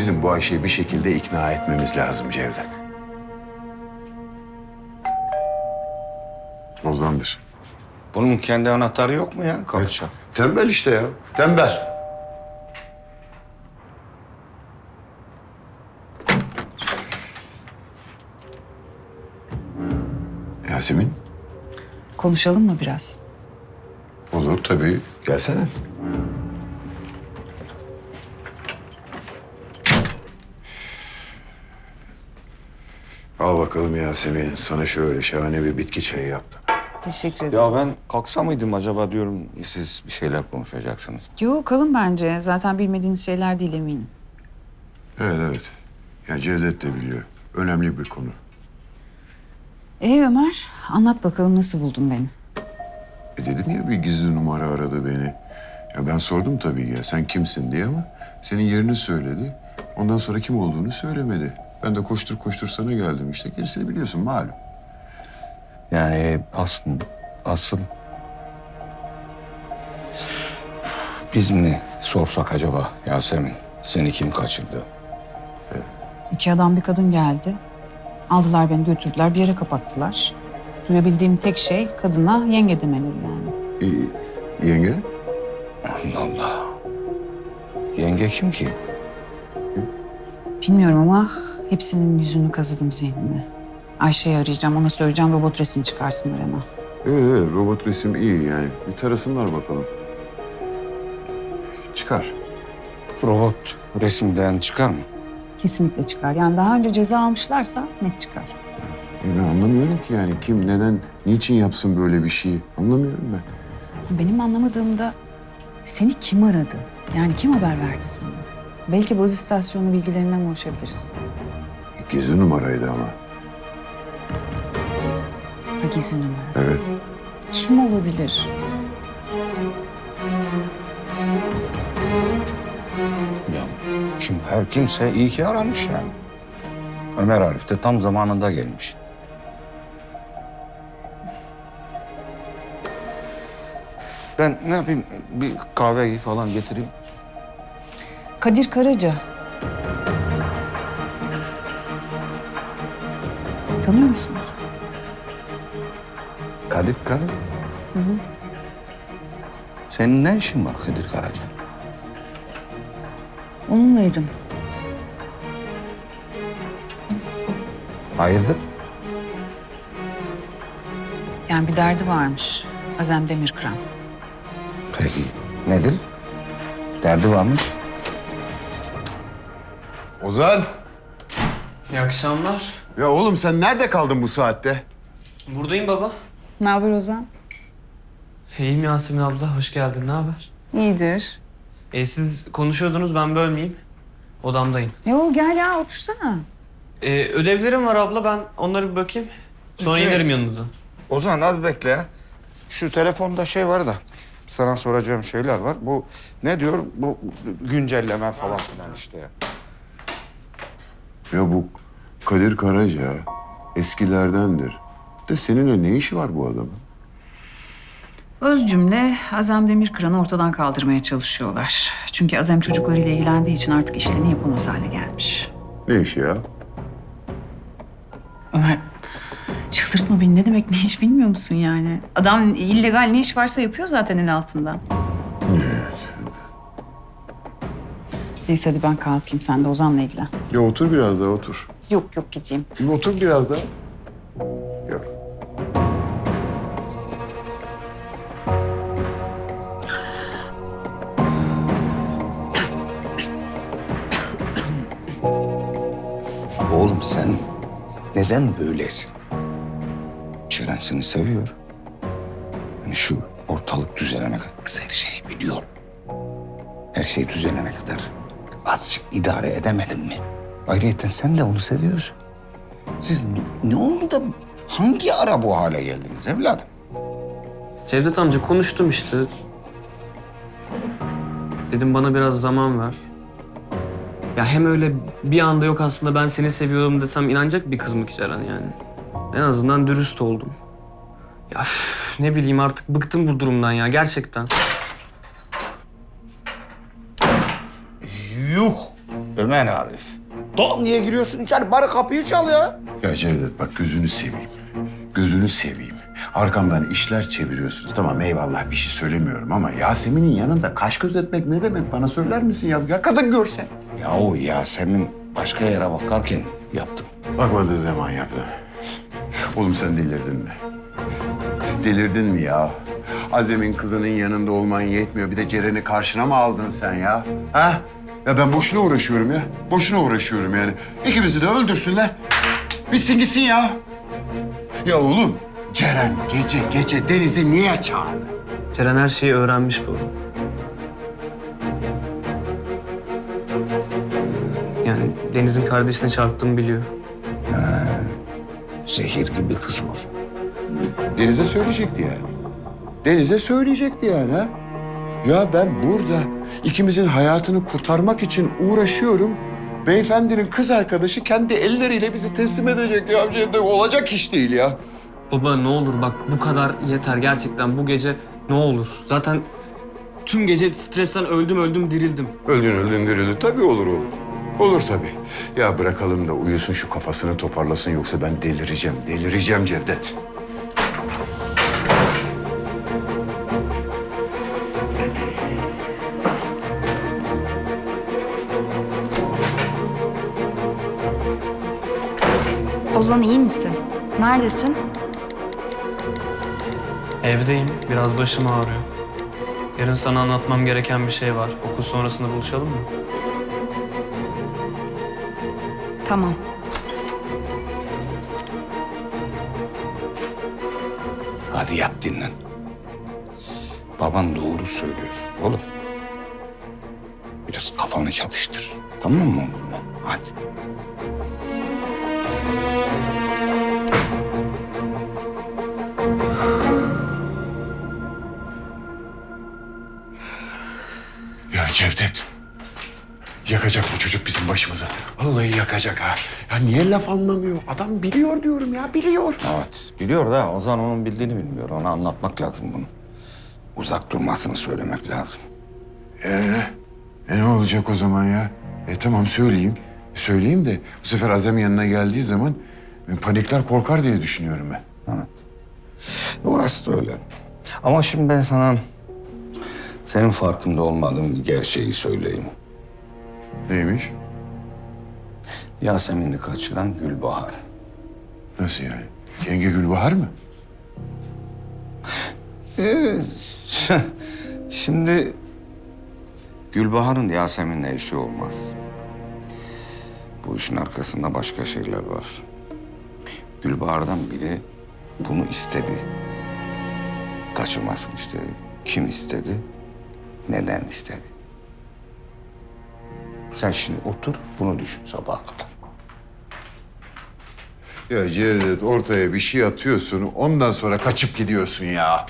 Bizim bu Ayşe'yi bir şekilde ikna etmemiz lazım Cevdet. Ozan'dır. Bunun kendi anahtarı yok mu ya? Kapışa. Tembel işte ya. Tembel. Yasemin. Konuşalım mı biraz? Olur tabii. Gelsene. Al bakalım Yasemin. Sana şöyle şahane bir bitki çayı yaptım. Teşekkür ederim. Ya ben kalksa mıydım acaba diyorum siz bir şeyler konuşacaksınız. Yok kalın bence. Zaten bilmediğiniz şeyler değil eminim. Evet evet. Ya Cevdet de biliyor. Önemli bir konu. Ee Ömer anlat bakalım nasıl buldun beni? E dedim ya bir gizli numara aradı beni. Ya ben sordum tabii ya sen kimsin diye ama senin yerini söyledi. Ondan sonra kim olduğunu söylemedi. Ben de koştur koştur sana geldim işte. Gerisini biliyorsun malum. Yani aslında asıl biz mi sorsak acaba Yasemin seni kim kaçırdı? İki adam bir kadın geldi. Aldılar beni götürdüler bir yere kapattılar. Duyabildiğim tek şey kadına yenge demeleri yani. E, yenge? Allah Allah. Yenge kim ki? Bilmiyorum ama hepsinin yüzünü kazıdım zihnime. Ayşe'yi arayacağım ona söyleyeceğim robot resim çıkarsınlar hemen. Evet evet robot resim iyi yani. Bir tarasınlar bakalım. Çıkar. Robot resimden çıkar mı? Kesinlikle çıkar. Yani daha önce ceza almışlarsa net çıkar. E ben anlamıyorum ki yani kim neden niçin yapsın böyle bir şeyi anlamıyorum ben. Benim anlamadığımda seni kim aradı? Yani kim haber verdi sana? Belki baz istasyonu bilgilerinden ulaşabiliriz. Gizli numaraydı ama. Ha gizli numara. Evet. Kim olabilir? Ya şimdi her kimse iyi ki aramış yani. Ömer Arif de tam zamanında gelmiş. Ben ne yapayım? Bir kahve falan getireyim. Kadir Karaca. Tanıyor musunuz? Kadir Kara. Senin ne işin var Kadir Karaca? Onunlaydım. Hayırdır? Yani bir derdi varmış. Azem Demirkıran. Peki nedir? Derdi varmış. Ozan. İyi akşamlar. Ya oğlum sen nerede kaldın bu saatte? Buradayım baba. Ne haber Ozan? İyiyim Yasemin abla. Hoş geldin. Ne haber? İyidir. E, siz konuşuyordunuz. Ben bölmeyeyim. Odamdayım. Yo gel ya otursana. E, ödevlerim var abla. Ben onları bir bakayım. Sonra Peki. inerim yanınıza. Ozan az bekle ya. Şu telefonda şey var da sana soracağım şeyler var. Bu ne diyor? Bu güncelleme falan filan işte ya. Ya bu Kadir Karaca eskilerdendir. De seninle ne işi var bu adamın? Öz cümle Azem Demirkıran'ı ortadan kaldırmaya çalışıyorlar. Çünkü Azem çocuklarıyla ilgilendiği için artık işlerini yapamaz hale gelmiş. Ne işi ya? Ömer çıldırtma beni ne demek ne hiç bilmiyor musun yani? Adam illegal ne iş varsa yapıyor zaten el altından. Neyse hadi ben kalkayım sen de Ozan'la ilgilen. Ya otur biraz daha otur. Yok yok gideyim. Bir otur biraz daha. Yok. Oğlum sen neden böylesin? Çelen seni seviyor. Hani şu ortalık düzelene kadar kız her şeyi biliyor. Her şey düzelene kadar azıcık idare edemedin mi? Ayrıca sen de onu seviyorsun. Siz ne- ne oldu da hangi ara bu hale geldiniz evladım? Cevdet amca konuştum işte. Dedim bana biraz zaman ver. Ya hem öyle bir anda yok aslında ben seni seviyorum desem inanacak bir kız mı ki Ceren yani? En azından dürüst oldum. Ya üf, ne bileyim artık bıktım bu durumdan ya gerçekten. Yuh! Ömer Arif. Doğum niye giriyorsun içeri? Bari kapıyı çal ya. Ya Cevdet bak gözünü seveyim. Gözünü seveyim. Arkamdan işler çeviriyorsunuz. Tamam eyvallah bir şey söylemiyorum ama Yasemin'in yanında kaş göz etmek ne demek? Bana söyler misin ya? Ya kadın görse. Ya o Yasemin başka yere bakarken yaptım. Bakmadığı zaman yaptı. Oğlum sen delirdin mi? Delirdin mi ya? Azem'in kızının yanında olman yetmiyor. Bir de Ceren'i karşına mı aldın sen ya? Ha? Ya ben boşuna uğraşıyorum ya. Boşuna uğraşıyorum yani. İkimizi de öldürsünler. Bitsin gitsin ya. Ya oğlum Ceren gece gece Deniz'i niye çağırdı? Ceren her şeyi öğrenmiş bu. Yani Deniz'in kardeşine çarptığımı biliyor. Zehir gibi kız bu. Deniz'e söyleyecekti yani. Deniz'e söyleyecekti yani ha. Ya ben burada ikimizin hayatını kurtarmak için uğraşıyorum. Beyefendinin kız arkadaşı kendi elleriyle bizi teslim edecek ya. Şey de olacak iş değil ya. Baba ne olur bak bu kadar yeter gerçekten bu gece ne olur. Zaten tüm gece stresten öldüm öldüm dirildim. Öldün öldün dirildin. Tabii olur olur. Olur tabii. Ya bırakalım da uyusun şu kafasını toparlasın yoksa ben delireceğim. Delireceğim Cevdet. Ozan iyi misin? Neredesin? Evdeyim biraz başım ağrıyor. Yarın sana anlatmam gereken bir şey var. Okul sonrasında buluşalım mı? Tamam. Hadi yat dinlen. Baban doğru söylüyor oğlum. Biraz kafanı çalıştır. Tamam mı oğlum? Hadi. Cevdet. Yakacak bu çocuk bizim başımızı. Vallahi yakacak ha. Ya niye laf anlamıyor? Adam biliyor diyorum ya, biliyor. Evet biliyor da Ozan onun bildiğini bilmiyor. Ona anlatmak lazım bunu. Uzak durmasını söylemek lazım. Ee, e ne olacak o zaman ya? E tamam söyleyeyim. Söyleyeyim de bu sefer Azem yanına geldiği zaman e, panikler korkar diye düşünüyorum ben. Evet. Orası da öyle. Ama şimdi ben sana senin farkında olmadığın bir gerçeği söyleyeyim. Neymiş? Yasemin'i kaçıran Gülbahar. Nasıl yani? Yenge Gülbahar mı? Şimdi Gülbahar'ın Yasemin'le işi olmaz. Bu işin arkasında başka şeyler var. Gülbahar'dan biri bunu istedi. Kaçırmasın işte. Kim istedi? Neden istedi? Sen şimdi otur bunu düşün sabaha kadar. Ya Cevdet ortaya bir şey atıyorsun ondan sonra kaçıp gidiyorsun ya.